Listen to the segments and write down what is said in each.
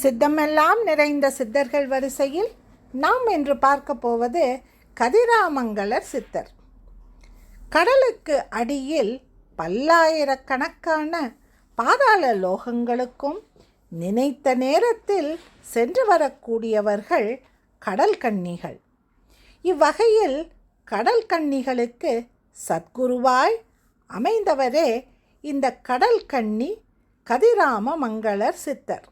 சித்தமெல்லாம் நிறைந்த சித்தர்கள் வரிசையில் நாம் இன்று பார்க்க போவது கதிராமங்கலர் சித்தர். கடலுக்கு அடியில் பல்லாயிரக்கணக்கான பாதாள லோகங்களுக்கும் நினைத்த நேரத்தில் சென்று வரக்கூடியவர்கள் கடல் கன்னிகள். இவ்வகையில் கடல் கன்னிகளுக்கு சத்குருவாய் அமைந்தவரே இந்த கடல் கன்னி கதிராம மங்களர் சித்தர்.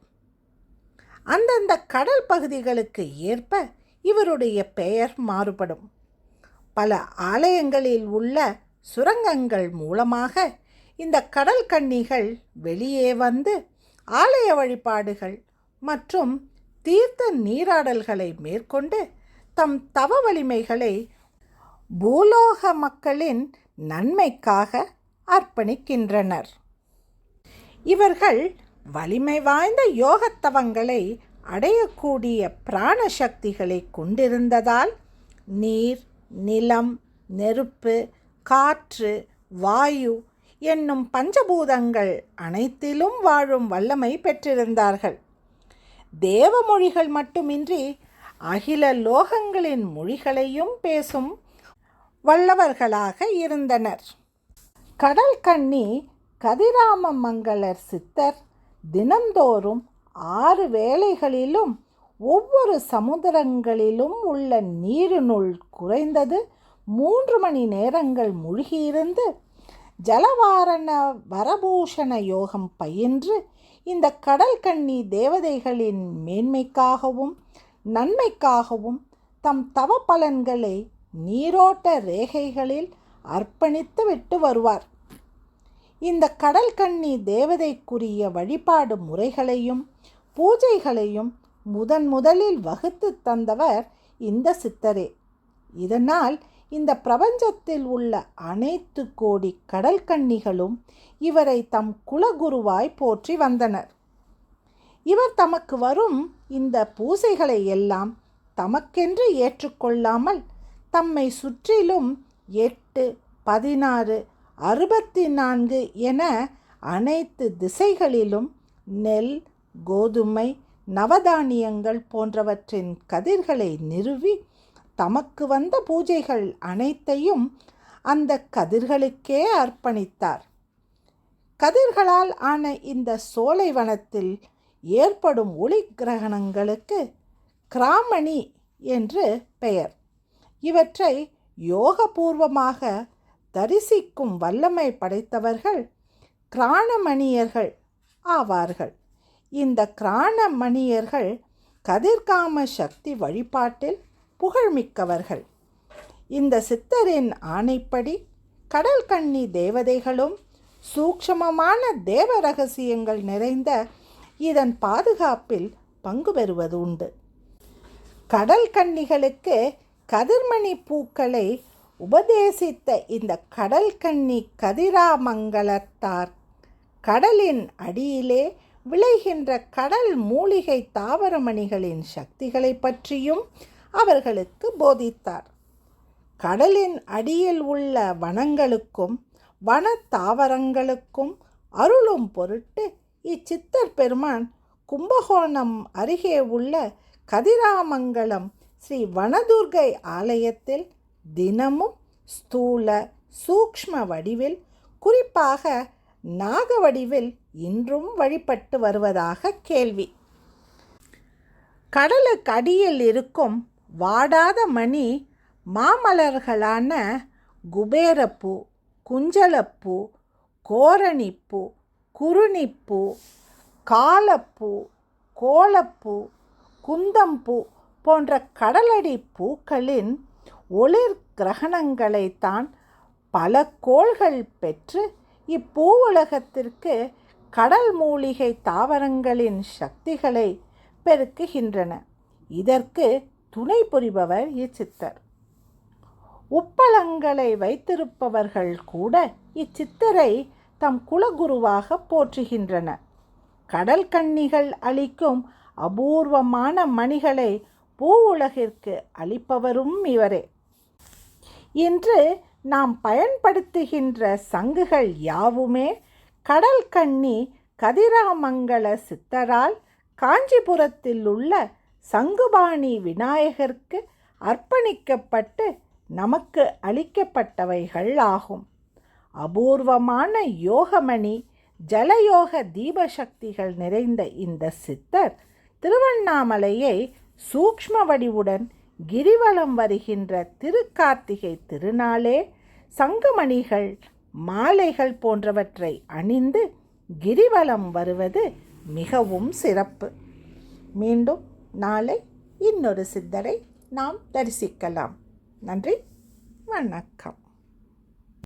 அந்தந்த கடல் பகுதிகளுக்கு ஏற்ப இவருடைய பெயர் மாறுபடும். பல ஆலயங்களில் உள்ள சுரங்கங்கள் மூலமாக இந்த கடல் கன்னிகள் வெளியே வந்து ஆலய வழிபாடுகள் மற்றும் தீர்த்த நீராடல்களை மேற்கொண்டு தம் தவ வலிமைகளை பூலோக மக்களின் நன்மைக்காக அர்ப்பணிக்கின்றனர். இவர்கள் வலிமை வாய்ந்த யோகத்தவங்களை அடையக்கூடிய பிராண சக்திகளை கொண்டிருந்ததால் நீர் நிலம் நெருப்பு காற்று வாயு என்னும் பஞ்சபூதங்கள் அனைத்திலும் வாழும் வல்லமை பெற்றிருந்தார்கள். தேவ மொழிகள் மட்டுமின்றி அகில லோகங்களின் மொழிகளையும் பேசும் வல்லவர்களாக இருந்தனர். கடல் கன்னி கதிராம மங்களர் சித்தர் தினந்தோறும் ஆறு வேளைகளிலும் ஒவ்வொரு சமுத்திரங்களிலும் உள்ள நீரினுள் குறைந்தது மூன்று மணி நேரங்கள் மூழ்கியிருந்து ஜலவாரண வரபூஷண யோகம் பயின்று இந்த கடல் கண்ணி தேவதைகளின் மேன்மைக்காகவும் நன்மைக்காகவும் தம் தவ பலன்களை நீரோட்ட ரேகைகளில் அர்ப்பணித்து விட்டு வருவார். இந்த கடல் கண்ணி தேவதைக்குரிய வழிபாடு முறைகளையும் பூஜைகளையும் முதன் முதலில் வகுத்து தந்தவர் இந்த சித்தரே. இதனால் இந்த பிரபஞ்சத்தில் உள்ள அனைத்து கோடி கடல் கண்ணிகளும் இவரை தம் குலகுருவாய் போற்றி வந்தனர். இவர் தமக்கு வரும் இந்த பூசைகளை எல்லாம் தமக்கென்று ஏற்றுக்கொள்ளாமல் தம்மை சுற்றிலும் எட்டு பதினாறு அறுபத்தி நான்கு என அனைத்து திசைகளிலும் நெல் கோதுமை நவதானியங்கள் போன்றவற்றின் கதிர்களை நிறுவி தமக்கு வந்த பூஜைகள் அனைத்தையும் அந்த கதிர்களுக்கே அர்ப்பணித்தார். கதிர்களால் ஆன இந்த சோலைவனத்தில் ஏற்படும் ஒளி கிரகணங்களுக்கு கிராமணி என்று பெயர். இவற்றை யோகபூர்வமாக தரிசிக்கும் வல்லமை படைத்தவர்கள் கிராணமணியர்கள் ஆவார்கள். இந்த கிராணமணியர்கள் கதிர்காம சக்தி வழிபாட்டில் புகழ்மிக்கவர்கள். இந்த சித்தரின் ஆணைப்படி கடல் கண்ணி தேவதைகளும் சூக்ஷமமான தேவ ரகசியங்கள் நிறைந்த இதன் பாதுகாப்பில் பங்கு பெறுவது உண்டு கடல் கன்னிகளுக்கு கதிர்மணி பூக்களை உபதேசித்த இந்த கடல் கண்ணி கதிராமங்கலத்தார் கடலின் அடியிலே விளைகின்ற கடல் மூலிகை தாவரமணிகளின் சக்திகளை பற்றியும் அவர்களுக்கு போதித்தார். கடலின் அடியில் உள்ள வனங்களுக்கும் வன தாவரங்களுக்கும் அருளும் பொருட்டு இச்சித்தர் பெருமான் கும்பகோணம் அருகே உள்ள கதிராமங்கலம் ஸ்ரீ வனதுர்கை ஆலயத்தில் தினமும் ஸ்தூல சூக்ஷ்ம வடிவில் குறிப்பாக நாக வடிவில் இன்றும் வழிபட்டு வருவதாக கேள்வி. கடலுக்கு அடியில் இருக்கும் வாடாத மணி மாமலர்களான குபேரப்பூ குஞ்சலப்பூ கோரணிப்பூ குருணிப்பூ காலப்பூ கோலப்பூ குந்தம்பூ போன்ற கடலடி பூக்களின் ஒளிர் கிரகணங்களைத்தான் பல கோள்கள் பெற்று இப்பூவுலகத்திற்கு கடல் மூலிகை தாவரங்களின் சக்திகளை பெருக்குகின்றன. இதற்கு துணை புரிபவர் இச்சித்தர். உப்பளங்களை வைத்திருப்பவர்கள் கூட இச்சித்தரை தம் குலகுருவாக போற்றுகின்றன. கடல் கன்னிகள் அளிக்கும் அபூர்வமான மணிகளை பூவுலகிற்கு அளிப்பவரும் இவரே. இன்று நாம் பயன்படுத்துகின்ற சங்குகள் யாவுமே கடல் கண்ணி கதிராமங்கல சித்தரால் காஞ்சிபுரத்தில் உள்ள சங்குபாணி விநாயகருக்கு அர்ப்பணிக்கப்பட்டு நமக்கு அளிக்கப்பட்டவைகள் ஆகும். அபூர்வமான யோகமணி ஜலயோக தீபசக்திகள் நிறைந்த இந்த சித்தர் திருவண்ணாமலையை சூக்ஷ்ம வடிவுடன் கிரிவலம் வருகின்ற திருக்கார்த்திகை திருநாளே சங்குமணிகள் மாலைகள் போன்றவற்றை அணிந்து கிரிவலம் வருவது மிகவும் சிறப்பு. மீண்டும் நாளை இன்னொரு சித்தரை நாம் தரிசிக்கலாம். நன்றி வணக்கம்.